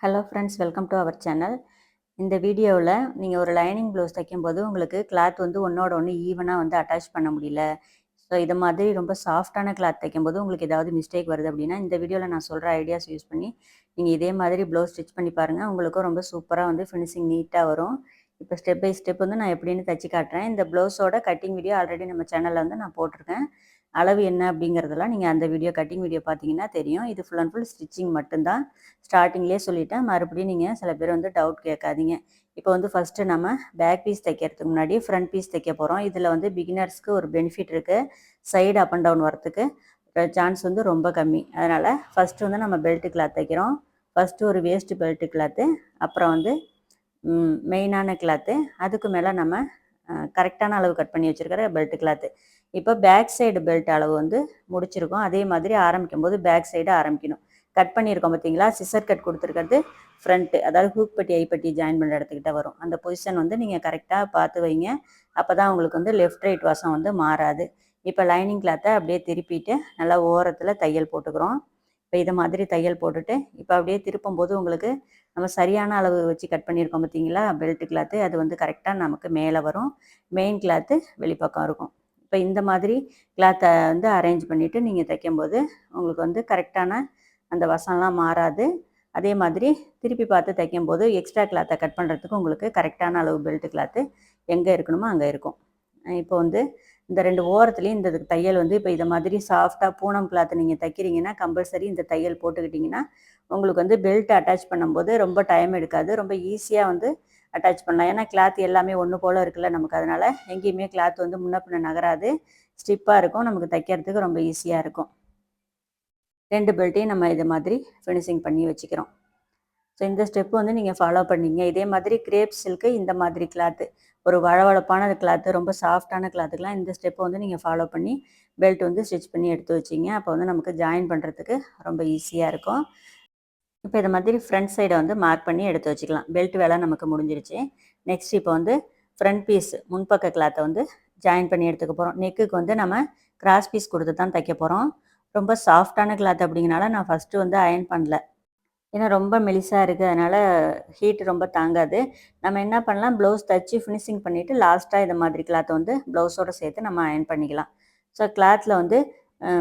Hello friends welcome to our channel இந்த வீடியோவில் நீங்கள் ஒரு லைனிங் ப்ளவுஸ் தைக்கும்போது உங்களுக்கு கிளாத் வந்து ஒன்றோட ஒன்று ஈவனாக வந்து அட்டாச் பண்ண முடியல. ஸோ இது மாதிரி ரொம்ப சாஃப்டான கிளாத் தைக்கும்போது உங்களுக்கு ஏதாவது மிஸ்டேக் வருது அப்படின்னா இந்த வீடியோவில் நான் சொல்கிற ஐடியாஸ் யூஸ் பண்ணி நீங்கள் இதே மாதிரி ப்ளவுஸ் ஸ்டிச் பண்ணி பாருங்கள் உங்களுக்கும் ரொம்ப சூப்பராக வந்து ஃபினிஷிங் நீட்டாக வரும். இப்போ ஸ்டெப் பை ஸ்டெப் வந்து நான் எப்படின்னு தைச்சி காட்டுறேன். இந்த ப்ளவுஸோட கட்டிங் வீடியோ ஆல்ரெடி நம்ம சேனலில் வந்து நான் போட்டிருக்கேன். அளவு என்ன அப்படிங்கிறதெல்லாம் நீங்கள் அந்த வீடியோ கட்டிங் வீடியோ பார்த்தீங்கன்னா தெரியும். இது ஃபுல் அண்ட் ஃபுல் ஸ்டிச்சிங் மட்டும்தான். ஸ்டார்டிங்லேயே சொல்லிட்டேன். மறுபடியும் நீங்கள் சில பேர் வந்து டவுட் கேட்காதீங்க. இப்போ வந்து ஃபஸ்ட்டு நம்ம பேக் பீஸ் தைக்கிறதுக்கு முன்னாடி ஃப்ரண்ட் பீஸ் தைக்க போகிறோம் இதில் வந்து பிகினர்ஸ்க்கு ஒரு பெனிஃபிட் இருக்குது சைடு அப் அண்ட் டவுன் வரத்துக்கு சான்ஸ் வந்து ரொம்ப கம்மி. அதனால் ஃபஸ்ட்டு வந்து நம்ம பெல்ட்டு கிளாத் தைக்கிறோம். ஃபஸ்ட்டு ஒரு வேஸ்ட்டு பெல்ட்டு கிளாத்து அப்புறம் வந்து மெயினான கிளாத்து அதுக்கு மேலே நம்ம கரெக்டான அளவு கட் பண்ணி வச்சுருக்கிற பெல்ட் கிளாத்து இப்போ பேக் சைடு பெல்ட் அளவு வந்து முடிச்சிருக்கோம். அதே மாதிரி ஆரம்பிக்கும் போது பேக் சைடு ஆரம்பிக்கணும். கட் பண்ணியிருக்கோம் பார்த்தீங்களா சிசர் கட் கொடுத்துருக்கிறது ஃப்ரண்ட்டு அதாவது ஹூக் பட்டி ஐப்பட்டி ஜாயின் பண்ணுற இடத்துக்கிட்ட வரும். அந்த பொசிஷன் வந்து நீங்கள் கரெக்டாக பார்த்து வைங்க. அப்போ தான் உங்களுக்கு வந்து லெஃப்ட் ரைட் வாசம் வந்து மாறாது. இப்போ லைனிங் கிளாத்தை அப்படியே திருப்பிட்டு நல்லா ஓரத்தில் தையல் போட்டுக்கிறோம். இப்போ இதை மாதிரி தையல் போட்டுட்டு இப்போ அப்படியே திருப்பும் போது உங்களுக்கு நம்ம சரியான அளவு வச்சு கட் பண்ணியிருக்கோம் பார்த்தீங்களா பெல்ட் கிளாத்து அது வந்து கரெக்டாக நமக்கு மேலே வரும். மெயின் கிளாத்து வெளிப்பக்கம் இருக்கும். இப்போ இந்த மாதிரி கிளாத்தை வந்து அரேஞ்ச் பண்ணிவிட்டு நீங்கள் தைக்கும்போது உங்களுக்கு வந்து கரெக்டான அந்த வசம்லாம் மாறாது. அதே மாதிரி திருப்பி பார்த்து தைக்கும்போது எக்ஸ்ட்ரா கிளாத்தை கட் பண்ணுறதுக்கு உங்களுக்கு கரெக்டான அளவு பெல்ட் கிளாத்து எங்கே இருக்கணுமோ அங்கே இருக்கும். இப்போ வந்து இந்த ரெண்டு ஓரத்துலேயும் இந்த தையல் வந்து இப்போ இதை மாதிரி சாஃப்டாக பூனம் கிளாத் நீங்கள் தைக்கிறீங்கன்னா கம்பல்சரி இந்த தையல் போட்டுக்கிட்டிங்கன்னா உங்களுக்கு வந்து பெல்ட் அட்டாச் பண்ணும்போது ரொம்ப டைம் எடுக்காது. ரொம்ப ஈஸியாக வந்து அட்டாச் பண்ணலாம். ஏன்னா கிளாத் எல்லாமே ஒன்று போல் இருக்குல்ல நமக்கு. அதனால் எங்கேயுமே கிளாத் வந்து முன்ன பின்ன நகராது. ஸ்டிப்பாக இருக்கும். நமக்கு தைக்கிறதுக்கு ரொம்ப ஈஸியாக இருக்கும். ரெண்டு பெல்ட்டையும் நம்ம இது மாதிரி ஃபினிஷிங் பண்ணி வச்சுக்கிறோம். ஸோ இந்த ஸ்டெப் வந்து நீங்கள் ஃபாலோ பண்ணீங்க. இதே மாதிரி கிரேப் சில்க்கு இந்த மாதிரி கிளாத்து ஒரு வளவழப்பான கிளாத்து ரொம்ப சாஃப்டான கிளாத்துக்கெலாம் இந்த ஸ்டெப்பை வந்து நீங்கள் ஃபாலோ பண்ணி பெல்ட் வந்து ஸ்டிச் பண்ணி எடுத்து வச்சிங்க. அப்போ வந்து நமக்கு ஜாயின் பண்ணுறதுக்கு ரொம்ப ஈஸியாக இருக்கும். இப்போ இதை மாதிரி ஃப்ரண்ட் சைடை வந்து மார்க் பண்ணி எடுத்து வச்சுக்கலாம். பெல்ட் வேலை நமக்கு முடிஞ்சிருச்சு. நெக்ஸ்ட் இப்போ வந்து ஃப்ரண்ட் பீஸ் முன்பக்க கிளாத்தை வந்து ஜாயின் பண்ணி எடுத்துக்க போகிறோம் நெக்குக்கு வந்து நம்ம கிராஸ் பீஸ் கொடுத்து தான் தைக்க போகிறோம் ரொம்ப சாஃப்டான கிளாத் அப்படிங்கனால நான் ஃபஸ்ட்டு வந்து அயன் பண்ணல. ஏன்னா ரொம்ப மெலிசாக இருக்குது அதனால் ஹீட் ரொம்ப தாங்காது. நம்ம என்ன பண்ணலாம்? ப்ளவுஸ் தைச்சி ஃபினிஷிங் பண்ணிவிட்டு லாஸ்ட்டாக இதை மாதிரி கிளாத்தை வந்து ப்ளவுஸோடு சேர்த்து நம்ம அயன் பண்ணிக்கலாம். ஸோ கிளாத்தில் வந்து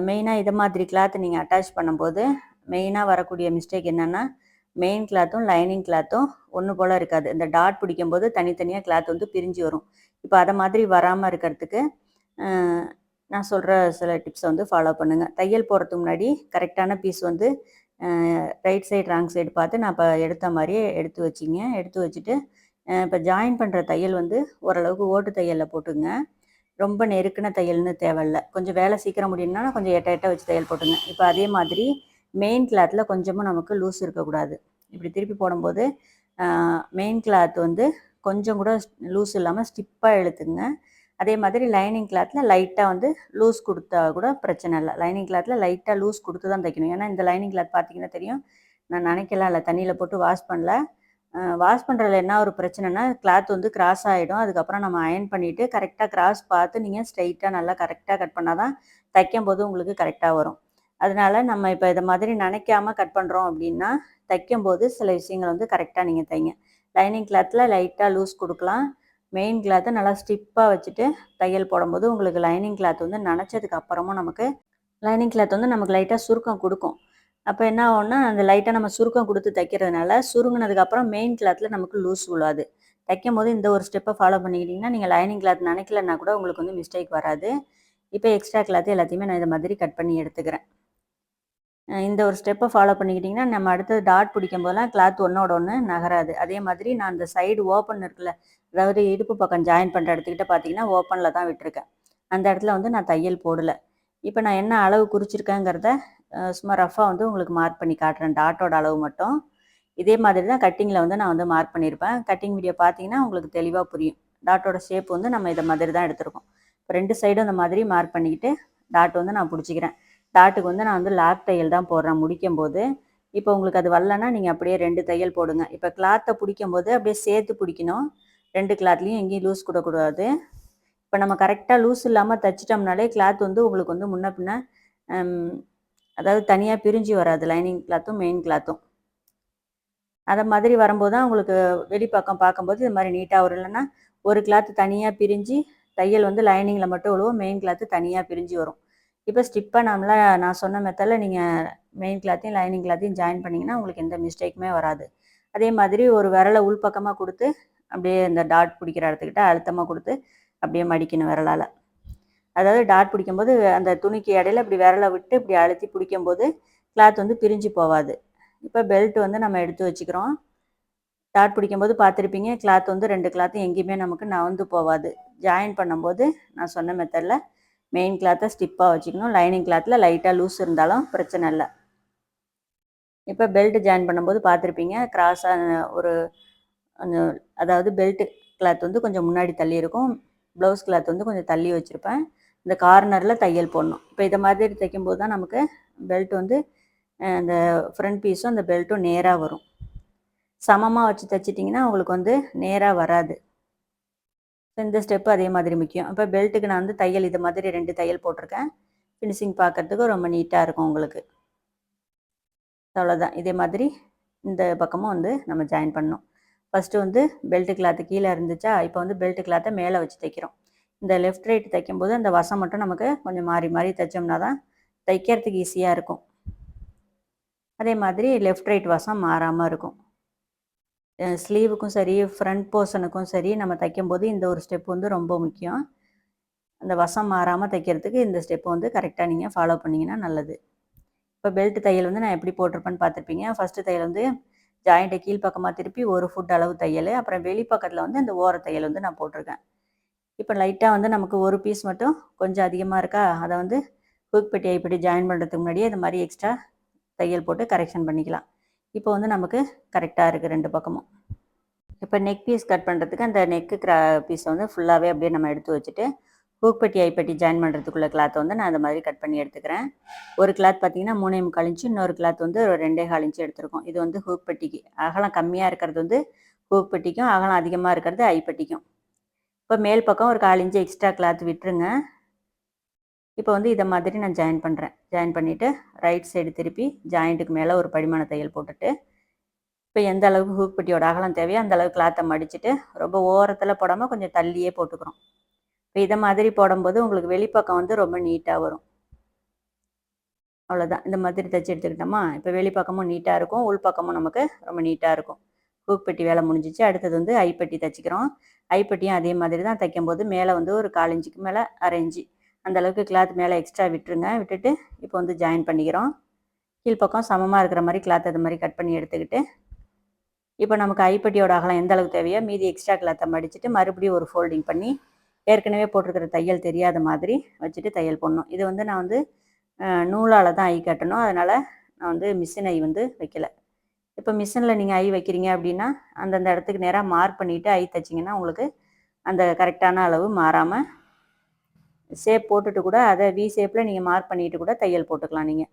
மெயினாக இதை மாதிரி கிளாத்தை நீங்கள் அட்டாச் பண்ணும்போது மெயினாக வரக்கூடிய மிஸ்டேக் என்னென்னா மெயின் கிளாத்தும் லைனிங் கிளாத்தும் ஒன்று போல் இருக்காது. இந்த டாட் பிடிக்கும்போது தனித்தனியாக கிளாத் வந்து பிரிஞ்சு வரும். இப்போ அதை மாதிரி வராமல் இருக்கிறதுக்கு நான் சொல்கிற சில டிப்ஸை வந்து ஃபாலோ பண்ணுங்கள் தையல் போகிறதுக்கு முன்னாடி கரெக்டான பீஸ் வந்து ரைட் சைடு ராங் சைடு பார்த்து நான் இப்போ எடுத்த மாதிரியே எடுத்து வச்சிங்க. எடுத்து வச்சுட்டு இப்போ ஜாயின் பண்ணுற தையல் வந்து ஓரளவுக்கு ஓட்டு தையலில் போட்டுங்க. ரொம்ப நெருக்கின தையல்னு தேவையில்ல. கொஞ்சம் வேலை சீக்கிரம் முடியும்னா கொஞ்சம் எட்ட எட்ட வச்சு தையல் போட்டுங்க. இப்போ அதே மாதிரி மெயின் கிளாத்தில் கொஞ்சமும் நமக்கு லூஸ் இருக்கக்கூடாது. இப்படி திருப்பி போடும்போது மெயின் கிளாத் வந்து கொஞ்சம் கூட லூஸ் இல்லாமல் ஸ்டிப்பாக இழுத்துங்க. அதே மாதிரி லைனிங் கிளாத்தில் லைட்டாக வந்து லூஸ் கொடுத்தா கூட பிரச்சனை இல்லை. லைனிங் கிளாத்தில் லைட்டாக லூஸ் கொடுத்து தான் தைக்கணும். ஏன்னா இந்த லைனிங் கிளாத் பார்த்தீங்கன்னா தெரியும். நான் நினைக்கலாம் இல்லை தண்ணியில் போட்டு வாஷ் பண்ணல. வாஷ் பண்ணுறதுல என்ன ஒரு பிரச்சனைனா கிளாத் வந்து கிராஸ் ஆகிடும் அதுக்கப்புறம் நம்ம அயன் பண்ணிவிட்டு கரெக்டாக கிராஸ் பார்த்து நீங்கள் ஸ்ட்ரைட்டாக நல்லா கரெக்டாக கட் பண்ணால் தான் தைக்கும் போது உங்களுக்கு கரெக்டாக வரும். அதனால நம்ம இப்போ இதை மாதிரி நினைக்காம கட் பண்ணுறோம் அப்படின்னா தைக்கும்போது சில விஷயங்கள் வந்து கரெக்டாக நீங்கள் தைங்க. லைனிங் கிளாத்தில் லைட்டாக லூஸ் கொடுக்கலாம். மெயின் கிளாத்தை நல்லா ஸ்டிப்பாக வச்சுட்டு தையல் போடும்போது உங்களுக்கு லைனிங் கிளாத் வந்து நினச்சதுக்கு அப்புறமும் நமக்கு லைனிங் கிளாத் வந்து நமக்கு லைட்டாக சுருக்கம் கொடுக்கும். அப்போ என்ன ஆகும்னா அந்த லைட்டாக நம்ம சுருக்கம் கொடுத்து தைக்கிறதுனால சுருங்கினதுக்கப்புறம் மெயின் கிளாத்தில் நமக்கு லூஸ் விழாது தைக்கும் போது இந்த ஒரு ஸ்டெப்பை ஃபாலோ பண்ணிக்கிட்டிங்கன்னா நீங்கள் லைனிங் கிளாத் நினைக்கலன்னா கூட உங்களுக்கு வந்து மிஸ்டேக் வராது. இப்போ எக்ஸ்ட்ரா கிளாத் எல்லாத்தையுமே நான் இதை மாதிரி கட் பண்ணி எடுத்துக்கிறேன். இந்த ஒரு ஸ்டெப்பை ஃபாலோ பண்ணிக்கிட்டிங்கன்னா நம்ம அடுத்தது டாட் பிடிக்கும் போதெல்லாம் கிளாத் ஒன்றோட ஒன்று நகராது. அதே மாதிரி நான் அந்த சைடு ஓப்பன் இருக்குல்ல அதாவது இடுப்பு பக்கம் ஜாயின் பண்ணுற இடத்துக்கிட்ட பார்த்தீங்கன்னா ஓப்பனில் தான் விட்டுருக்கேன். அந்த இடத்துல வந்து நான் தையல் போடலை. இப்போ நான் என்ன அளவு குறிச்சிருக்கேங்கிறத சும்மா ரஃபாக வந்து உங்களுக்கு மார்க் பண்ணி காட்டுறேன். டாட்டோட அளவு மட்டும். இதே மாதிரி தான் கட்டிங்கில் வந்து நான் வந்து மார்க் பண்ணியிருப்பேன் கட்டிங் வீடியோ பார்த்தீங்கன்னா உங்களுக்கு தெளிவாக புரியும். டாட்டோட ஷேப் வந்து நம்ம இதை மாதிரி தான் எடுத்திருக்கோம். இப்போ ரெண்டு சைடும் இந்த மாதிரி மார்க் பண்ணிக்கிட்டு டாட் வந்து நான் பிடிச்சிக்கிறேன். டாட்டுக்கு வந்து நான் வந்து லாக் தையல் தான் போடுறேன் முடிக்கும் போது இப்போ உங்களுக்கு அது வரலன்னா நீங்கள் அப்படியே ரெண்டு தையல் போடுங்க. இப்போ கிளாத்தை பிடிக்கும் போது அப்படியே சேர்த்து பிடிக்கணும். ரெண்டு கிளாத்லேயும் எங்கேயும் லூஸ் கொடுக்கூடாது. இப்போ நம்ம கரெக்டாக லூஸ் இல்லாமல் தைச்சிட்டோம்னாலே கிளாத் வந்து உங்களுக்கு வந்து முன்ன பின்ன அதாவது தனியாக பிரிஞ்சு வராது. லைனிங் கிளாத்தும் மெயின் கிளாத்தும் அதை மாதிரி வரும்போது தான் உங்களுக்கு வெளிப்பக்கம் பார்க்கும்போது இது மாதிரி நீட்டாக வரும். இல்லைன்னா ஒரு கிளாத்து தனியாக பிரிஞ்சு தையல் வந்து லைனிங்கில் மட்டும் விழுவோம் மெயின் கிளாத்து தனியாக பிரிஞ்சு வரும். இப்போ ஸ்டிப் பண்ணாமல நான் சொன்ன மெத்தடில் நீங்கள் மெயின் கிளாத்தையும் லைனிங் கிளாத்தையும் ஜாயின் பண்ணிங்கன்னா உங்களுக்கு எந்த மிஸ்டேக்குமே வராது. அதே மாதிரி ஒரு விரலை உள்பக்கமாக கொடுத்து அப்படியே இந்த டாட் பிடிக்கிற இடத்துக்கிட்ட அழுத்தமாக கொடுத்து அப்படியே மடிக்கணும் விரலால். அதாவது டாட் பிடிக்கும்போது அந்த துணிக்கு இடையில இப்படி விரலை விட்டு இப்படி அழுத்தி பிடிக்கும்போது கிளாத் வந்து பிரிஞ்சு போகாது இப்போ பெல்ட் வந்து நம்ம எடுத்து வச்சுக்கிறோம். டாட் பிடிக்கும்போது பார்த்துருப்பீங்க கிளாத் வந்து ரெண்டு கிளாத்தும் எங்கேயுமே நமக்கு நவந்து போகாது ஜாயின் பண்ணும்போது நான் சொன்ன மெத்தடில் மெயின் கிளாத்தை ஸ்டிப்பாக வச்சுக்கணும். லைனிங் கிளாத்தில் லைட்டாக லூஸ் இருந்தாலும் பிரச்சனை இல்லை. இப்போ பெல்ட் ஜாயின் பண்ணும்போது பார்த்துருப்பீங்க கிராஸாக ஒரு அதாவது பெல்ட்டு கிளாத் வந்து கொஞ்சம் முன்னாடி தள்ளி இருக்கும். ப்ளவுஸ் கிளாத் வந்து கொஞ்சம் தள்ளி வச்சுருப்பேன். இந்த கார்னரில் தையல் போடணும். இப்போ இதை மாதிரி தைக்கும்போது தான் நமக்கு பெல்ட் வந்து அந்த ஃப்ரண்ட் பீஸும் அந்த பெல்ட்டும் நேராக வரும். சமமாக வச்சு தைச்சிட்டிங்கன்னா உங்களுக்கு வந்து நேராக வராது. இந்த ஸ்டெப்பு அதே மாதிரி முக்கியம். இப்போ பெல்ட்டுக்கு நான் வந்து தையல் இது மாதிரி ரெண்டு தையல் போட்டிருக்கேன். ஃபினிஷிங் பார்க்குறதுக்கு ரொம்ப நீட்டாக இருக்கும் உங்களுக்கு. அவ்வளோதான் இதே மாதிரி இந்த பக்கமும் வந்து நம்ம ஜாயின் பண்ணோம் ஃபஸ்ட்டு வந்து பெல்ட்டு கிளாத்து கீழே இருந்துச்சா இப்போ வந்து பெல்ட்டு கிளாத்தை மேலே வச்சு தைக்கிறோம். இந்த லெஃப்ட் ரைட் தைக்கும்போது அந்த வசம் மட்டும் நமக்கு கொஞ்சம் மாறி மாறி தைச்சோம்னா தான் தைக்கிறதுக்கு ஈஸியாக இருக்கும். அதே மாதிரி லெஃப்ட் ரைட் வசம் மாறாமல் இருக்கும். ஸ்லீவுக்கும் சரி ஃப்ரண்ட் போர்ஷனுக்கும் சரி நம்ம தைக்கும்போது இந்த ஒரு ஸ்டெப் வந்து ரொம்ப முக்கியம். அந்த வசம் மாறாமல் தைக்கிறதுக்கு இந்த ஸ்டெப்பை வந்து கரெக்டாக நீங்கள் ஃபாலோ பண்ணிங்கன்னா நல்லது. இப்போ பெல்ட் தையல் வந்து நான் எப்படி போட்டிருப்பேன்னு பார்த்துருப்பீங்க. ஃபஸ்ட்டு தையல் வந்து ஜாயிண்ட்டை கீழ்ப்பக்கமாக திருப்பி ஒரு ஃபுட் அளவு தையல் அப்புறம் வெளிப்பக்கத்தில் வந்து இந்த ஓர தையல் வந்து நான் போட்டிருக்கேன். இப்போ லைட்டாக வந்து நமக்கு ஒரு பீஸ் மட்டும் கொஞ்சம் அதிகமாக இருக்கா? அதை வந்து ஹூக் பெட்டி இப்படி ஜாயின் பண்ணுறதுக்கு முன்னாடியே இந்த மாதிரி எக்ஸ்ட்ரா தையல் போட்டு கரெக்ஷன் பண்ணிக்கலாம். இப்போ வந்து நமக்கு கரெக்டாக இருக்குது ரெண்டு பக்கமும். இப்போ நெக் பீஸ் கட் பண்ணுறதுக்கு அந்த நெக்கு கிரா பீஸை வந்து ஃபுல்லாகவே அப்படியே நம்ம எடுத்து வச்சுட்டு ஹூக்பட்டி ஐப்பட்டி ஜாயின் பண்ணுறதுக்குள்ள கிளாத்தை வந்து நான் அந்த மாதிரி கட் பண்ணி எடுத்துக்கிறேன். ஒரு கிளாத் பார்த்தீங்கன்னா மூணே முக்கால் இன்ச்சு இன்னொரு கிளாத் வந்து ஒரு ரெண்டே கால் இன்ச்சு எடுத்திருக்கோம். இது வந்து ஹூக்பட்டிக்கு அகலம் கம்மியாக இருக்கிறது வந்து ஹூக்பட்டிக்கும் அகலம் அதிகமாக இருக்கிறது ஐப்பட்டிக்கும். இப்போ மேல் பக்கம் ஒரு கால் இன்ச்சு எக்ஸ்ட்ரா கிளாத் விட்டுருங்க. இப்போ வந்து இதை மாதிரி நான் ஜாயின் பண்ணுறேன் ஜாயின் பண்ணிவிட்டு ரைட் சைடு திருப்பி ஜாயிண்ட்டுக்கு மேலே ஒரு படிமான தையல் போட்டுட்டு இப்போ எந்த அளவுக்கு ஹூக் பட்டியோட அகலம் தேவையோ அந்த அளவுக்கு கிளாத்தை மடிச்சுட்டு ரொம்ப ஓரத்தில் போடாமல் கொஞ்சம் தள்ளியே போட்டுக்கிறோம். இப்போ இதை மாதிரி போடும்போது உங்களுக்கு வெளிப்பக்கம் வந்து ரொம்ப நீட்டாக வரும். அவ்வளோதான் இந்த மாதிரி தைச்சி எடுத்துக்கிட்டோமா? இப்போ வெளிப்பக்கமும் நீட்டாக இருக்கும் உள்பக்கமும் நமக்கு ரொம்ப நீட்டாக இருக்கும். ஹூக் பெட்டி வேலை முடிஞ்சிச்சு. அடுத்தது வந்து ஐப்பட்டி தைச்சிக்கிறோம். ஐப்பட்டியும் அதே மாதிரி தான் தைக்கும்போது மேலே வந்து ஒரு காலஞ்சுக்கு மேலே அரைஞ்சி அந்த அளவுக்கு கிளாத் மேலே எக்ஸ்ட்ரா விட்டுருங்க. விட்டுட்டு இப்போ வந்து ஜாயின் பண்ணிக்கிறோம். கீழ்ப்பக்கம் சமமாக இருக்கிற மாதிரி கிளாத் அது மாதிரி கட் பண்ணி எடுத்துக்கிட்டு இப்போ நமக்கு ஐப்பட்டியோட அகலம் எந்த அளவுக்கு தேவையோ மீதி எக்ஸ்ட்ரா கிளாத்தை மடிச்சுட்டு மறுபடியும் ஒரு ஃபோல்டிங் பண்ணி ஏற்கனவே போட்டிருக்கிற தையல் தெரியாத மாதிரி வச்சுட்டு தையல் போடணும். இது வந்து நான் வந்து நூலால் தான் ஐ கட்டணும். அதனால் நான் வந்து மிஷின் ஐ வந்து வைக்கல. இப்போ மிஷினில் நீங்கள் ஐ வைக்கிறீங்க அப்படின்னா அந்தந்த இடத்துக்கு நேராக மார்க் பண்ணிவிட்டு ஐ தைச்சிங்கன்னா உங்களுக்கு அந்த கரெக்டான அளவு மாறாமல் ஷேப் போட்டுட்டு கூட அதை வி ஷேப்பில் நீங்கள் மார்க் பண்ணிட்டு கூட தையல் போட்டுக்கலாம் நீங்கள்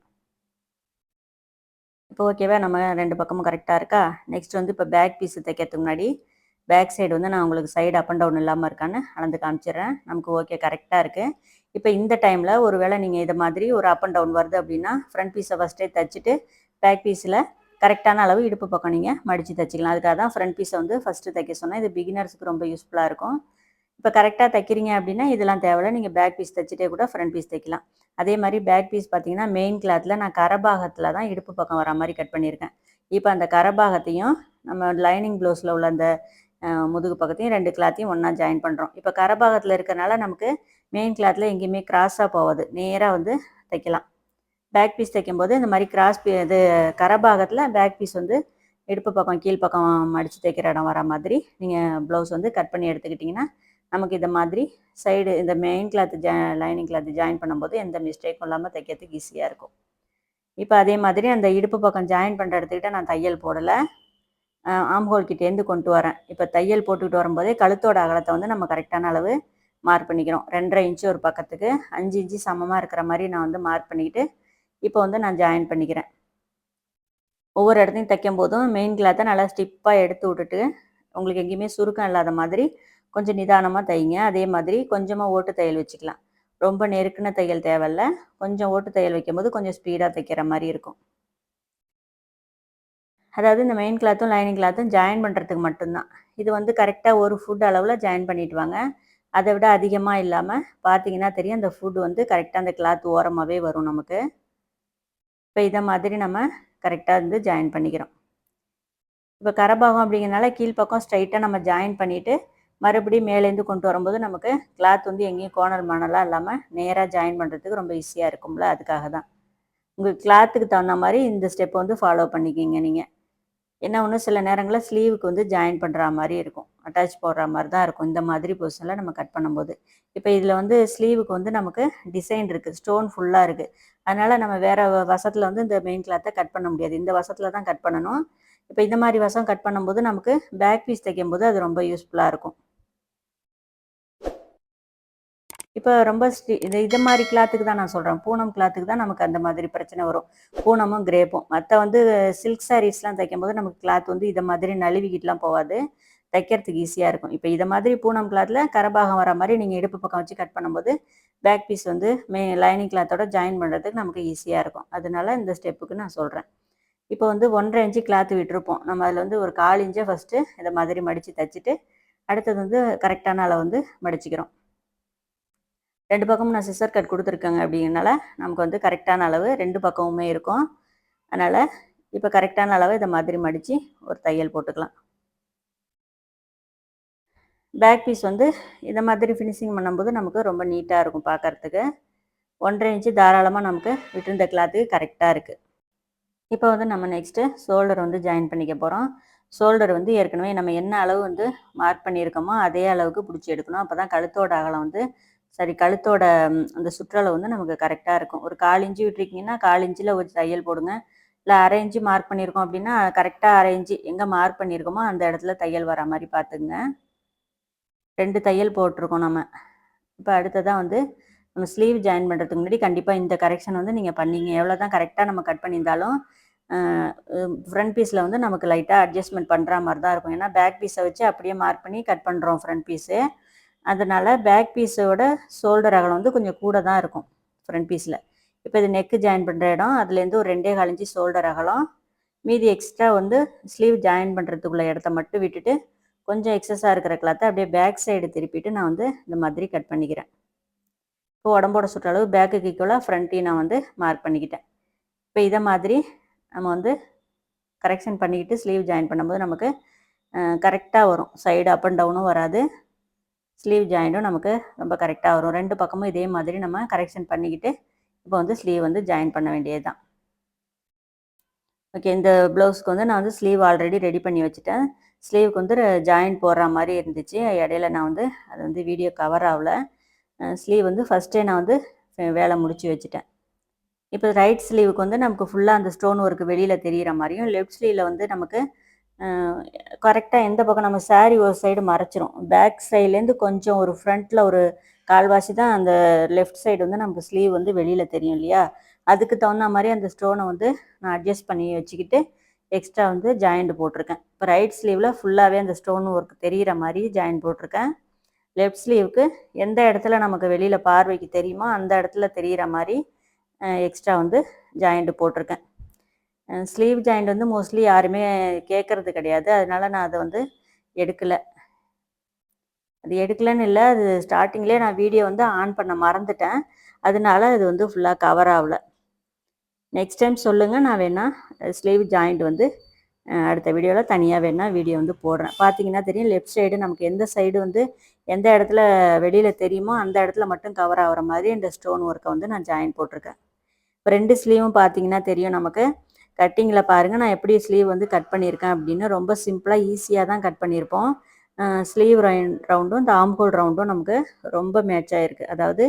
இப்போ ஓகேவா நம்ம ரெண்டு பக்கமும் கரெக்டாக இருக்கா? நெக்ஸ்ட் வந்து இப்போ பேக் பீஸ் தைக்கிறதுக்கு முன்னாடி பேக் சைடு வந்து நான் உங்களுக்கு சைடு அப் அண்ட் டவுன் இல்லாமல் இருக்கான்னு அளந்து காமிச்சிடுறேன். நமக்கு ஓகே கரெக்டாக இருக்குது இப்போ இந்த டைமில் ஒரு வேளை நீங்கள் இதை மாதிரி ஒரு அப் அண்ட் டவுன் வருது அப்படின்னா ஃப்ரண்ட் பீஸை ஃபஸ்ட்டே தைச்சிட்டு பேக் பீஸில் கரெக்டான அளவு இடுப்பு பக்கம் நீங்கள் மடித்து தைச்சிக்கலாம். அதுக்காக தான் ஃப்ரண்ட் பீஸை வந்து ஃபஸ்ட்டு தைக்க சொன்னேன். இது பிகினர்ஸுக்கு ரொம்ப யூஸ்ஃபுல்லாக இருக்கும். இப்போ கரெக்டாக தைக்கிறீங்க அப்படின்னா இதெல்லாம் தேவையில்ல. நீங்கள் பேக் பீஸ் தைச்சிட்டே கூட ஃப்ரண்ட் பீஸ் தைக்கலாம். அதே மாதிரி பேக் பீஸ் பார்த்தீங்கன்னா மெயின் கிளாத்தில் நான் கரபாகத்தில் தான் இடுப்பு பக்கம் வர மாதிரி கட் பண்ணியிருக்கேன். இப்போ அந்த கரபாகத்தையும் நம்ம லைனிங் ப்ளவுஸில் உள்ள அந்த முதுகு பக்கத்தையும் ரெண்டு கிளாத்தையும் ஒன்றா ஜாயின் பண்ணுறோம் இப்போ கரபாகத்தில் இருக்கிறனால நமக்கு மெயின் கிளாத்தில் எங்கேயுமே கிராஸாக போகாது. நேராக வந்து தைக்கலாம். பேக் பீஸ் தைக்கும்போது இந்த மாதிரி கிராஸ் பீ இது கரபாகத்தில் பேக் பீஸ் வந்து இடுப்பு பக்கம் கீழ் பக்கம் மடித்து தைக்கிற இடம் வர மாதிரி நீங்கள் ப்ளவுஸ் வந்து கட் பண்ணி எடுத்துக்கிட்டிங்கன்னா நமக்கு இந்த மாதிரி சைடு இந்த மெயின் கிளாத்து ஜா லைனிங் கிளாத்து ஜாயின் பண்ணும்போது எந்த மிஸ்டேக்கும் இல்லாமல் தைக்கிறதுக்கு ஈஸியாக இருக்கும். இப்போ அதே மாதிரி அந்த இடுப்பு பக்கம் ஜாயின் பண்ணுற இடத்துக்கிட்ட நான் தையல் போடலை. ஆம்ஹோல் கிட்டேருந்து கொண்டு வரேன். இப்போ தையல் போட்டுக்கிட்டு வரும்போதே கழுத்தோட அகலத்தை வந்து நம்ம கரெக்டான அளவு மார்க் பண்ணிக்கிறோம். ரெண்டரை இன்ச்சு ஒரு பக்கத்துக்கு அஞ்சு இன்ச்சு சமமாக இருக்கிற மாதிரி நான் வந்து மார்க் பண்ணிக்கிட்டு இப்போ வந்து நான் ஜாயின் பண்ணிக்கிறேன். ஒவ்வொரு இடத்தையும் தைக்கும் போதும் மெயின் கிளாத்தை நல்லா ஸ்டிப்பாக எடுத்து விட்டுட்டு உங்களுக்கு எங்கேயுமே சுருக்கம் இல்லாத மாதிரி கொஞ்சம் நிதானமாக தைங்க. அதே மாதிரி கொஞ்சமாக ஓட்டு தையல் வச்சுக்கலாம். ரொம்ப நெருக்குன தையல் தேவையில்ல. கொஞ்சம் ஓட்டு தையல் வைக்கும்போது கொஞ்சம் ஸ்பீடாக தைக்கிற மாதிரி இருக்கும். அதாவது இந்த மெயின் கிளாத்தும் லைனிங் கிளாத்தும் ஜாயின் பண்ணுறதுக்கு மட்டும்தான். இது வந்து கரெக்டாக ஒரு ஃபுட் அளவில் ஜாயின் பண்ணிட்டு வாங்க. அதை விட அதிகமாக இல்லாமல் பார்த்தீங்கன்னா தெரியும் அந்த ஃபுட் வந்து கரெக்டாக அந்த கிளாத் ஓரமாகவே வரும் நமக்கு. இப்போ இதை மாதிரி நம்ம கரெக்டாக வந்து ஜாயின் பண்ணிக்கிறோம். இப்போ கரபாகம் அப்படிங்கிறனால கீழ்ப்பக்கம் ஸ்ட்ரைட்டாக நம்ம ஜாயின் பண்ணிவிட்டு மறுபடியும் மேலேருந்து கொண்டு வரும்போது நமக்கு கிளாத் வந்து எங்கேயும் கோணல் மணலாக இல்லாமல் நேராக ஜாயின் பண்ணுறதுக்கு ரொம்ப ஈஸியாக இருக்கும்ல அதுக்காக தான் உங்கள் கிளாத்துக்கு தகுந்த மாதிரி இந்த ஸ்டெப் வந்து ஃபாலோ பண்ணிக்கிங்க நீங்கள் என்ன ஒன்று சில நேரங்களில் ஸ்லீவுக்கு வந்து ஜாயின் பண்ணுற மாதிரி இருக்கும். அட்டாச் போடுற மாதிரி தான் இருக்கும். இந்த மாதிரி பொசிஷனில் நம்ம கட் பண்ணும்போது. இப்போ இதில் வந்து ஸ்லீவுக்கு வந்து நமக்கு டிசைன் இருக்குது ஸ்டோன் ஃபுல்லாக இருக்குது அதனால் நம்ம வேறு வசத்தில் வந்து இந்த மெயின் கிளாத்தை கட் பண்ண முடியாது. இந்த வசத்தில் தான் கட் பண்ணணும். இப்போ இந்த மாதிரி வசம் கட் பண்ணும்போது நமக்கு பேக் பீஸ் தைக்கும் போது அது ரொம்ப யூஸ்ஃபுல்லாக இருக்கும். இப்போ ரொம்ப இது இது மாதிரி கிளாத்துக்கு தான் நான் சொல்கிறேன் பூனம் கிளாத்துக்கு தான் நமக்கு அந்த மாதிரி பிரச்சனை வரும். பூனமும் கிரேப்பும் மற்ற வந்து சில்க் சாரீஸ்லாம் தைக்கும்போது நமக்கு கிளாத் வந்து இதை மாதிரி நழுவிக்கிட்டுலாம் போகாது. தைக்கிறதுக்கு ஈஸியாக இருக்கும். இப்போ இதை மாதிரி பூனம் கிளாத்தில் கரபாகம் வர மாதிரி நீங்கள் இடுப்பு பக்கம் வச்சு கட் பண்ணும்போது பேக் பீஸ் வந்து மே லைனிங் கிளாத்தோட ஜாயின் பண்ணுறதுக்கு நமக்கு ஈஸியாக இருக்கும். அதனால இந்த ஸ்டெப்புக்கு நான் சொல்கிறேன் இப்போ வந்து ஒன்றரை இன்ச்சு கிளாத்து விட்டுருப்போம். நம்ம அதில் வந்து ஒரு கால் இன்ச்சை ஃபஸ்ட்டு இதை மாதிரி மடித்து தைச்சிட்டு அடுத்தது வந்து கரெக்டான அளவு வந்து மடிச்சிக்கிறோம். ரெண்டு பக்கமும் நான் சிசர் கட் கொடுத்துருக்கேங்க அப்படிங்கிறனால நமக்கு வந்து கரெக்டான அளவு ரெண்டு பக்கமுமே இருக்கும். அதனால் இப்போ கரெக்டான அளவு இதை மாதிரி மடித்து ஒரு தையல் போட்டுக்கலாம். பேக் பீஸ் வந்து இதை மாதிரி ஃபினிஷிங் பண்ணும்போது நமக்கு ரொம்ப நீட்டாக இருக்கும் பார்க்குறதுக்கு ஒன்றரை இன்ச்சு தாராளமாக நமக்கு விட்டுருந்த கிளாத்துக்கு கரெக்டாக இருக்குது இப்போ வந்து நம்ம நெக்ஸ்ட்டு ஷோல்டர் வந்து ஜாயின் பண்ணிக்க போகிறோம் ஷோல்டர் வந்து ஏற்கனவே நம்ம என்ன அளவு வந்து மார்க் பண்ணியிருக்கோமோ அதே அளவுக்கு பிடிச்சி எடுக்கணும். அப்போ தான் கழுத்தோட அகலம் வந்து சரி கழுத்தோட அந்த சுற்றளவு வந்து நமக்கு கரெக்டாக இருக்கும். ஒரு கால் இஞ்சி விட்டுருக்கீங்கன்னா கால் இஞ்சில் ஒரு தையல் போடுங்க. இல்லை அரை மார்க் பண்ணியிருக்கோம் அப்படின்னா கரெக்டாக அரை எங்கே மார்க் பண்ணியிருக்கோமோ அந்த இடத்துல தையல் வர மாதிரி பார்த்துங்க ரெண்டு தையல் போட்டிருக்கோம் நம்ம. இப்போ அடுத்ததாக வந்து நம்ம ஸ்லீவ் ஜாயின் பண்ணுறதுக்கு முன்னாடி கண்டிப்பாக இந்த கரெக்ஷன் வந்து நீங்கள் பண்ணீங்க. எவ்வளோ தான் கரெக்டாக நம்ம கட் பண்ணியிருந்தாலும் ஃப்ரண்ட் பீஸில் வந்து நமக்கு லைட்டாக அட்ஜஸ்ட்மெண்ட் பண்ணுற மாதிரி தான் இருக்கும். ஏன்னா பேக் பீஸை வச்சு அப்படியே மார்க் பண்ணி கட் பண்ணுறோம் ஃப்ரண்ட் பீஸு அதனால் பேக் பீஸோட ஷோல்டர் அகலம் வந்து கொஞ்சம் கூட தான் இருக்கும் ஃப்ரண்ட் பீஸில் இப்போ இது நெக்கு ஜாயின் பண்ணுற இடம் அதுலேருந்து ஒரு ரெண்டே கால் இன்ச்சு ஷோல்டர் அகலம். மீதி எக்ஸ்ட்ரா வந்து ஸ்லீவ் ஜாயின் பண்ணுறதுக்குள்ள இடத்த மட்டும் விட்டுட்டு கொஞ்சம் எக்ஸஸாக இருக்கிற கிளாத்தை அப்படியே பேக் சைடு திருப்பிட்டு நான் வந்து இந்த மாதிரி கட் பண்ணிக்கிறேன். இப்போ உடம்போட சுற்றளவு பேக்குக்கு ஈக்குவலாக ஃப்ரண்ட்டையும் நான் வந்து மார்க் பண்ணிக்கிட்டேன். இப்போ இதை மாதிரி நம்ம வந்து கரெக்ஷன் பண்ணிக்கிட்டு ஸ்லீவ் ஜாயின் பண்ணும்போது நமக்கு கரெக்டாக வரும். சைடு அப் அண்ட் டவுனும் வராது. ஸ்லீவ் ஜாயிண்டும் நமக்கு ரொம்ப கரெக்டாக வரும். ரெண்டு பக்கமும் இதே மாதிரி நம்ம கரெக்ஷன் பண்ணிக்கிட்டு இப்போ வந்து ஸ்லீவ் வந்து ஜாயின் பண்ண வேண்டியது தான் ஓகே இந்த ப்ளவுஸ்க்கு வந்து நான் வந்து ஸ்லீவ் ஆல்ரெடி ரெடி பண்ணி வச்சுட்டேன். ஸ்லீவுக்கு வந்து ஜாயின் போடுற மாதிரி இருந்துச்சு. இடையில நான் வந்து அது வந்து வீடியோ கவர் ஆகல. ஸ்லீவ் வந்து ஃபஸ்ட்டே நான் வந்து வேலை முடிச்சு வச்சுட்டேன். இப்போ ரைட் ஸ்லீவுக்கு வந்து நமக்கு ஃபுல்லாக அந்த ஸ்டோன் ஒர்க்கு வெளியில் தெரிகிற மாதிரியும் லெஃப்ட் ஸ்லீவில் வந்து நமக்கு கரெக்டாக எந்த பக்கம் நம்ம சாரீ ஒரு சைடு மறைச்சிரும். பேக் சைட்லேருந்து கொஞ்சம் ஒரு ஃப்ரண்ட்டில் ஒரு கால்வாசி தான் அந்த லெஃப்ட் சைடு வந்து நமக்கு ஸ்லீவ் வந்து வெளியில் தெரியும் இல்லையா? அதுக்கு தகுந்த மாதிரி அந்த ஸ்டோனை வந்து நான் அட்ஜஸ்ட் பண்ணி வச்சுக்கிட்டு எக்ஸ்ட்ரா வந்து ஜாயிண்ட் போட்டிருக்கேன். இப்போ ரைட் ஸ்லீவில் ஃபுல்லாகவே அந்த ஸ்டோன் ஒர்க் தெரிகிற மாதிரி ஜாயின் போட்டிருக்கேன். லெஃப்ட் ஸ்லீவுக்கு எந்த இடத்துல நமக்கு வெளியில் பார்வைக்கு தெரியுமோ அந்த இடத்துல தெரிகிற மாதிரி எக்ஸ்ட்ரா வந்து ஜாயிண்ட் போட்டிருக்கேன். ஸ்லீவ் ஜாயிண்ட் வந்து மோஸ்ட்லி யாருமே கேட்குறது கிடையாது. அதனால நான் அதை வந்து எடுக்கலை. அது எடுக்கலன்னு இல்லை அது ஸ்டார்டிங்லேயே நான் வீடியோ வந்து ஆன் பண்ண மறந்துட்டேன். அதனால அது வந்து ஃபுல்லாக கவர் ஆகலை. நெக்ஸ்ட் டைம் சொல்லுங்கள் நான் வேணால் ஸ்லீவ் ஜாயிண்ட் வந்து அடுத்த வீடியோவில் தனியாக வேணால் வீடியோ வந்து போடுறேன். பார்த்தீங்கன்னா தெரியும் லெஃப்ட் சைடு நமக்கு எந்த சைடு வந்து எந்த இடத்துல வெளியில் தெரியுமோ அந்த இடத்துல மட்டும் கவர் ஆகிற மாதிரி இந்த ஸ்டோன் ஒர்க்கை வந்து நான் ஜாயின் போட்டிருக்கேன். இப்போ ரெண்டு ஸ்லீவும் பார்த்தீங்கன்னா தெரியும் நமக்கு. கட்டிங்கில் பாருங்கள் நான் எப்படி ஸ்லீவ் வந்து கட் பண்ணியிருக்கேன் அப்படின்னு ரொம்ப சிம்பிளாக ஈஸியாக தான் கட் பண்ணியிருப்போம் ஸ்லீவ் ரவுண்டும் இந்த ஆம்ஹோல் ரவுண்டும் நமக்கு ரொம்ப மேட்ச் ஆகிருக்கு அதாவது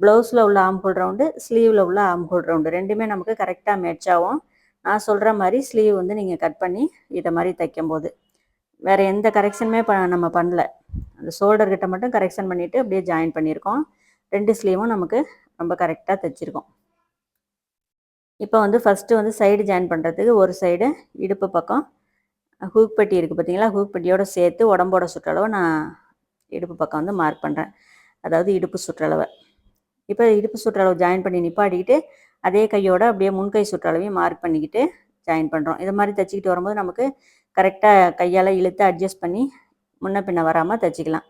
ப்ளவுஸில் உள்ள ஆம்ஹோல் ரவுண்டு ஸ்லீவில் உள்ள ஆம்ஹோல் ரவுண்டு ரெண்டுமே நமக்கு கரெக்டாக மேட்ச் ஆகும். நான் சொல்கிற மாதிரி ஸ்லீவ் வந்து நீங்கள் கட் பண்ணி இதை மாதிரி தைக்கும் போது வேறு எந்த கரெக்ஷனுமே ப நம்ம பண்ணல. அந்த ஷோல்டர்கிட்ட மட்டும் கரெக்ஷன் பண்ணிவிட்டு அப்படியே ஜாயின் பண்ணியிருக்கோம் ரெண்டு ஸ்லீவும் நமக்கு ரொம்ப கரெக்டாக தைச்சிருக்கோம். இப்போ வந்து ஃபஸ்ட்டு வந்து சைடு ஜாயின் பண்ணுறதுக்கு ஒரு சைடு இடுப்பு பக்கம். ஹூக் பெட்டி இருக்குது பார்த்தீங்களா ஹூக் பெட்டியோடு சேர்த்து உடம்போட சுற்றளவை நான் இடுப்பு பக்கம் வந்து மார்க் பண்ணுறேன் அதாவது இடுப்பு சுற்றளவை. இப்போ இடுப்பு சுற்றளவு ஜாயின் பண்ணி நிப்பாட்டிக்கிட்டு அதே கையோட அப்படியே முன்கை சுற்றளவையும் மார்க் பண்ணிக்கிட்டு ஜாயின் பண்ணுறோம் இது மாதிரி தைச்சிக்கிட்டு வரும்போது நமக்கு கரெக்டாக கையால் இழுத்து அட்ஜஸ்ட் பண்ணி முன்ன பின்ன வராமல் தைச்சிக்கலாம்.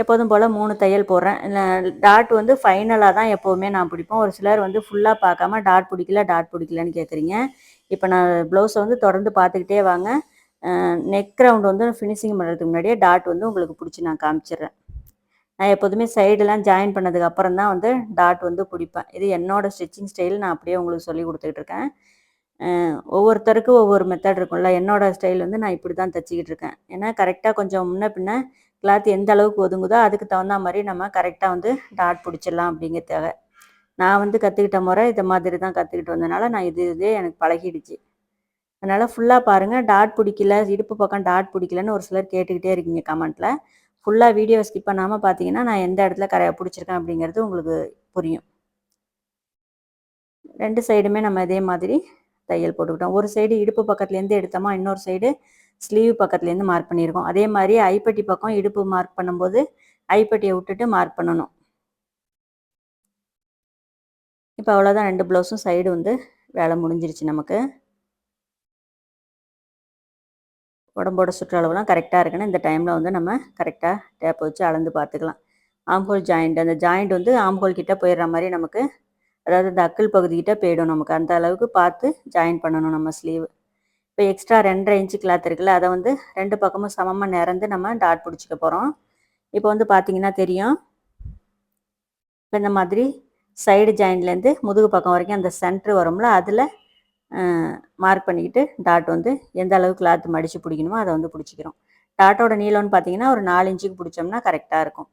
எப்போதும் போல் மூணு தையல் போடுறேன். டாட் வந்து ஃபைனலாக தான் எப்போவுமே நான் பிடிப்போம் ஒரு சிலர் வந்து ஃபுல்லாக பார்க்காம டாட் பிடிக்கல டாட் பிடிக்கலன்னு கேட்குறீங்க இப்போ நான் ப்ளவுஸை வந்து தொடர்ந்து பார்த்துக்கிட்டே வாங்க. நெக் ரவுண்ட் வந்து ஃபினிஷிங் பண்ணுறதுக்கு முன்னாடியே டாட் வந்து உங்களுக்கு பிடிச்சி நான் காமிச்சிடுறேன். நான் எப்போதுமே சைடெலாம் ஜாயின் பண்ணதுக்கு அப்புறம் தான் வந்து டாட் வந்து பிடிப்பேன். இது என்னோடய ஸ்டிச்சிங் ஸ்டைல் நான் அப்படியே உங்களுக்கு சொல்லி கொடுத்துக்கிட்டு இருக்கேன். ஒவ்வொருத்தருக்கும் ஒவ்வொரு மெத்தட் இருக்கும்ல. என்னோடய ஸ்டைல் வந்து நான் இப்படி தான் தைச்சிக்கிட்டு இருக்கேன். ஏன்னா கரெக்டாக கொஞ்சம் முன்ன பின்ன கிளாத் எந்த அளவுக்கு ஒதுங்குதோ அதுக்கு தகுந்த மாதிரி நம்ம கரெக்டாக வந்து டாட் பிடிச்சிடலாம் அப்படிங்கிறதுக்காக நான் வந்து கற்றுக்கிட்ட முறை இதை மாதிரி தான் கற்றுக்கிட்டு வந்தனால நான் இது இதே எனக்கு பழகிடுச்சு. அதனால் ஃபுல்லாக பாருங்கள் டாட் பிடிக்கல இடுப்பு பக்கம் டாட் பிடிக்கலன்னு ஒரு சிலர் கேட்டுக்கிட்டே இருக்கீங்க கமெண்ட்டில் ஃபுல்லாக வீடியோ ஸ்கிப் பண்ணாமல் பார்த்தீங்கன்னா நான் எந்த இடத்துல கரையை பிடிச்சிருக்கேன் அப்படிங்கிறது உங்களுக்கு புரியும். ரெண்டு சைடுமே நம்ம இதே மாதிரி தையல் போட்டுக்கிட்டோம். ஒரு சைடு இடுப்பு பக்கத்துலேருந்து எடுத்தோமா இன்னொரு சைடு ஸ்லீவ் பக்கத்துலேருந்து மார்க் பண்ணியிருக்கோம். அதே மாதிரி ஐப்பட்டி பக்கம் இடுப்பு மார்க் பண்ணும்போது ஐப்பட்டியை விட்டுட்டு மார்க் பண்ணணும். இப்போ அவ்வளோதான் ரெண்டு ப்ளவுஸும் சைடு வந்து வேலை முடிஞ்சிருச்சு நமக்கு. உடம்போட சுற்றளவுலாம் கரெக்டாக இருக்குன்னு இந்த டைமில் வந்து நம்ம கரெக்டாக டேப் வச்சு அளந்து பார்த்துக்கலாம். ஆம்ஹோல் ஜாயிண்ட் அந்த ஜாயிண்ட் வந்து ஆம்ஹோல் கிட்டே போயிடுற மாதிரி நமக்கு அதாவது இந்த அக்கிள் பகுதிக்கிட்ட போயிடும் நமக்கு. அந்த அளவுக்கு பார்த்து ஜாயின் பண்ணணும் நம்ம ஸ்லீவ் இப்போ எக்ஸ்ட்ரா ரெண்டரை இன்ச்சு கிளாத் இருக்குல்ல அதை வந்து ரெண்டு பக்கமும் சமமாக நிறந்து நம்ம டாட் பிடிச்சிக்க போகிறோம் இப்போ வந்து பார்த்தீங்கன்னா தெரியும். இப்போ இந்த மாதிரி சைடு ஜாயின்லேருந்து முதுகு பக்கம் வரைக்கும் அந்த சென்ட்ரு வரும்ல அதில் மார்க் பண்ணிக்கிட்டு டாட் வந்து எந்த அளவு கிளாத் மடித்து பிடிக்கணுமோ அதை வந்து பிடிச்சிக்கிறோம். டாட்டோட நீளம்னு பார்த்தீங்கன்னா ஒரு நாலு இன்ச்சுக்கு பிடிச்சோம்னா கரெக்டாக இருக்கும்.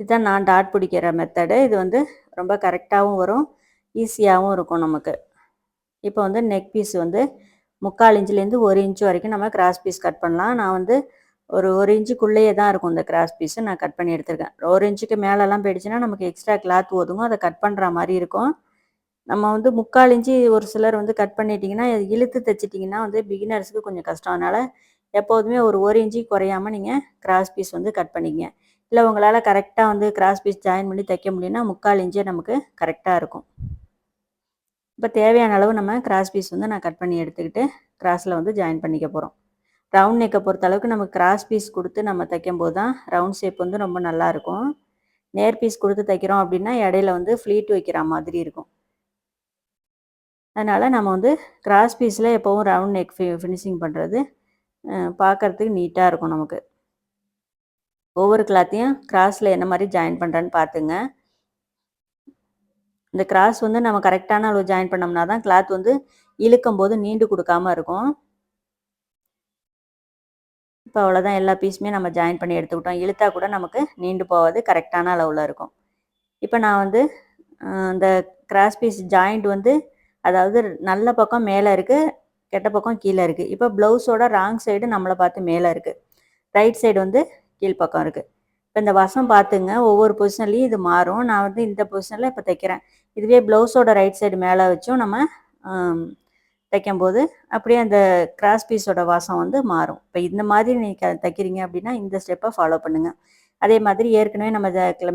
இதுதான் நான் டாட் பிடிக்கிற மெத்தடு இது வந்து ரொம்ப கரெக்டாகவும் வரும் ஈஸியாகவும் இருக்கும் நமக்கு. இப்போ வந்து நெக் பீஸ் வந்து முக்கால் இன்ச்சுலேருந்து ஒரு இன்ச்சு வரைக்கும் நம்ம கிராஸ் பீஸ் கட் பண்ணலாம். நான் வந்து ஒரு ஒரு இன்ச்சுக்குள்ளேயே தான் இருக்கும் இந்த கிராஸ் பீஸு நான் கட் பண்ணி எடுத்திருக்கேன். ஒரு இன்ச்சுக்கு மேலெல்லாம் போயிடுச்சுன்னா நமக்கு எக்ஸ்ட்ரா கிளாத் ஒதுங்கும். அதை கட் பண்ணுற மாதிரி இருக்கும். நம்ம வந்து முக்கால் இன்ச்சு ஒரு சிலர் வந்து கட் பண்ணிட்டீங்கன்னா இழுத்து தைச்சிட்டிங்கன்னா வந்து பிகினர்ஸுக்கு கொஞ்சம் கஷ்டம். அதனால் எப்போதுமே ஒரு ஒரு இன்ச்சு குறையாமல் நீங்கள் கிராஸ் பீஸ் வந்து கட் பண்ணிக்கங்க. இல்லை உங்களால் கரெக்டாக வந்து கிராஸ் பீஸ் ஜாயின் பண்ணி தைக்க முடியும்னா முக்கால் இன்ச்சே நமக்கு கரெக்டாக இருக்கும். இப்போ தேவையான அளவு நம்ம கிராஸ் பீஸ் வந்து நான் கட் பண்ணி எடுத்துக்கிட்டு கிராஸில் வந்து ஜாயின் பண்ணிக்க போகிறோம் ரவுண்ட் நெக்கை பொறுத்த அளவுக்கு நம்ம கிராஸ் பீஸ் கொடுத்து நம்ம தைக்கும் போது தான் ரவுண்ட் ஷேப் வந்து ரொம்ப நல்லாயிருக்கும் நேர் பீஸ் கொடுத்து தைக்கிறோம் அப்படின்னா இடையில வந்து ஃப்ளீட் வைக்கிற மாதிரி இருக்கும். அதனால் நம்ம வந்து கிராஸ் பீஸில் எப்போவும் ரவுண்ட் நெக் ஃபி ஃபினிஷிங் பண்ணுறது பார்க்குறதுக்கு நீட்டாக இருக்கும் நமக்கு. ஒவ்வொரு கிளாத்தையும் கிராஸில் என்ன மாதிரி ஜாயின் பண்ணுறேன்னு பார்த்துங்க இந்த கிராஸ் வந்து நம்ம கரெக்டான அளவு ஜாயின் பண்ணோம்னா தான் கிளாத் வந்து இழுக்கும் போது நீண்டு கொடுக்காம இருக்கும். இப்போ அவ்வளோதான் எல்லா பீஸுமே நம்ம ஜாயின் பண்ணி எடுத்துக்கிட்டோம். இழுத்தா கூட நமக்கு நீண்டு போகாது கரெக்டான அளவில் இருக்கும். இப்போ நான் வந்து இந்த கிராஸ் பீஸ் ஜாயிண்ட் வந்து அதாவது நல்ல பக்கம் மேலே இருக்குது கெட்ட பக்கம் கீழே இருக்குது இப்போ ப்ளவுஸோட ராங் சைடு நம்மளை பார்த்து மேலே இருக்குது ரைட் சைடு வந்து கீழ்ப்பக்கம் இருக்குது இப்போ இந்த வசம் பார்த்துங்க ஒவ்வொரு பொசிஷன்லேயும் இது மாறும். நான் வந்து இந்த பொசிஷனில் இப்போ தைக்கிறேன். இதுவே ப்ளவுஸோட ரைட் சைடு மேலே வச்சும் நம்ம தைக்கும்போது அப்படியே அந்த கிராஸ் பீஸோட வாசம் வந்து மாறும். இப்போ இந்த மாதிரி நீங்கள் தைக்கிறீங்க அப்படின்னா இந்த ஸ்டெப்பை ஃபாலோ பண்ணுங்கள் அதே மாதிரி ஏற்கனவே நம்ம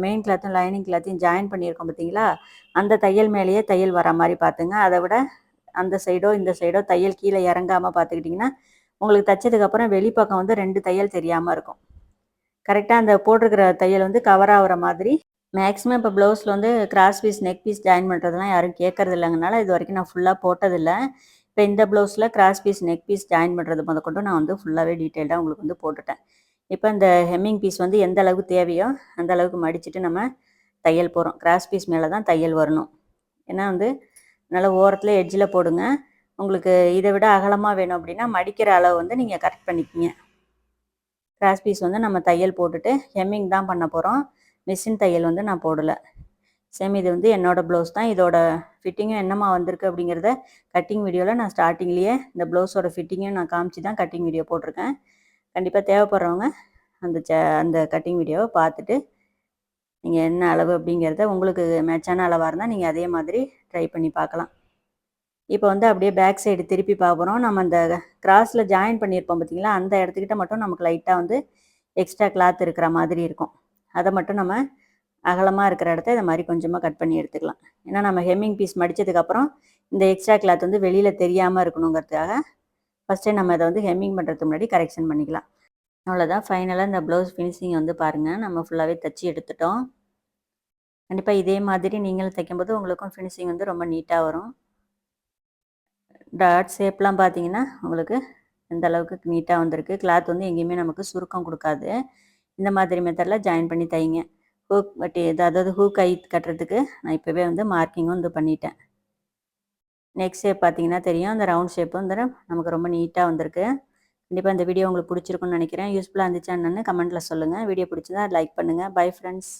மெயின் கிளாத்தும் லைனிங் கிளாத்தையும் ஜாயின் பண்ணியிருக்கோம் பார்த்தீங்களா அந்த தையல் மேலேயே தையல் வர மாதிரி பார்த்துங்க அதை விட அந்த சைடோ இந்த சைடோ தையல் கீழே இறங்காமல் பார்த்துக்கிட்டிங்கன்னா உங்களுக்கு தைச்சதுக்கப்புறம் வெளிப்பக்கம் வந்து ரெண்டு தையல் தெரியாமல் இருக்கும். கரெக்டாக அந்த போட்டிருக்கிற தையல் வந்து கவர் ஆகிற மாதிரி. மேக்ஸிமம் இப்போ ப்ளவுஸில் வந்து cross piece neck piece join பண்ணுறதுலாம் யாரும் கேட்கறது இல்லைங்கனால இது வரைக்கும் நான் ஃபுல்லாக போட்டதில்லை. இப்போ இந்த ப்ளவுஸில் cross piece neck piece join பண்ணுறது முதற்கொண்டு நான் வந்து ஃபுல்லாகவே டீட்டெயில்டாக உங்களுக்கு வந்து போட்டுட்டேன். இப்போ இந்த ஹெம்மிங் பீஸ் வந்து எந்த அளவுக்கு தேவையோ அந்த அளவுக்கு மடிச்சுட்டு நம்ம தையல் போகிறோம் கிராஸ் பீஸ் மேலே தான் தையல் வரணும். ஏன்னா வந்து நல்லா ஓரத்தில் எட்ஜில் போடுங்க. உங்களுக்கு இதை விட அகலமாக வேணும் அப்படின்னா மடிக்கிற அளவு வந்து நீங்கள் கரெக்ட் பண்ணிக்கிங்க கிராஸ் பீஸ் வந்து நம்ம தையல் போட்டுட்டு ஹெம்மிங் தான் பண்ண போகிறோம் மிஷின் தையல் வந்து நான் போடலை. சேம் இது வந்து என்னோடய ப்ளவுஸ் தான். இதோட ஃபிட்டிங்கும் என்னமா வந்திருக்கு அப்படிங்கிறத கட்டிங் வீடியோவில் நான் ஸ்டார்டிங்லேயே இந்த ப்ளவுஸோட ஃபிட்டிங்கும் நான் காமிச்சு தான் கட்டிங் வீடியோ போட்டிருக்கேன். கண்டிப்பாக தேவைப்படுறவங்க அந்த ச அந்த கட்டிங் வீடியோவை பார்த்துட்டு நீங்கள் என்ன அளவு அப்படிங்கிறத உங்களுக்கு மேட்சான அளவாக இருந்தால் நீங்கள் அதே மாதிரி ட்ரை பண்ணி பார்க்கலாம். இப்போ வந்து அப்படியே பேக் சைடு திருப்பி பார்க்குறோம் நம்ம அந்த கிராஸில் ஜாயின் பண்ணியிருப்போம் பார்த்திங்களா? அந்த இடத்துக்கிட்ட மட்டும் நமக்கு லைட்டாக வந்து எக்ஸ்ட்ரா கிளாத் இருக்கிற மாதிரி இருக்கும். அதை மட்டும் நம்ம அகலமாக இருக்கிற இடத்த இந்த மாதிரி கொஞ்சமாக கட் பண்ணி எடுத்துக்கலாம். ஏன்னா நம்ம ஹெம்மிங் பீஸ் மடித்ததுக்கப்புறம் இந்த எக்ஸ்ட்ரா கிளாத் வந்து வெளியில் தெரியாமல் இருக்கணுங்கிறதுக்காக ஃபஸ்ட்டே நம்ம இதை வந்து ஹெம்மிங் பண்ணுறதுக்கு முன்னாடி கரெக்ஷன் பண்ணிக்கலாம். அவ்வளோதான் ஃபைனலாக இந்த ப்ளவுஸ் ஃபினிஷிங் வந்து பாருங்கள் நம்ம ஃபுல்லாகவே தைச்சி எடுத்துட்டோம். கண்டிப்பாக இதே மாதிரி நீங்களும் தைக்கும்போது உங்களுக்கும் ஃபினிஷிங் வந்து ரொம்ப நீட்டாக வரும். டாட் ஷேப்லாம் பார்த்தீங்கன்னா உங்களுக்கு இந்த அளவுக்கு நீட்டாக வந்திருக்கு. கிளாத் வந்து எங்கேயுமே நமக்கு சுருக்கம் கொடுக்காது. இந்த மாதிரி மெத்தடில் ஜாயின் பண்ணி தைங்க. ஹூக் வட்டி அதாவது ஹூக் ஐ கட்டுறதுக்கு நான் இப்போவே வந்து மார்க்கிங்கும் வந்து பண்ணிட்டேன். நெக்ஸ்ட் ஷேப் பார்த்தீங்கன்னா தெரியும். அந்த ரவுண்ட் ஷேப் வந்து நமக்கு ரொம்ப நீட்டாக வந்திருக்கு. கண்டிப்பாக இந்த வீடியோ உங்களுக்கு பிடிச்சிருக்குன்னு நினைக்கிறேன். யூஸ்ஃபுல்லாக இருந்துச்சான்னு கமெண்ட்டில் சொல்லுங்கள் வீடியோ பிடிச்சதா லைக் பண்ணுங்கள் பை ஃப்ரெண்ட்ஸ்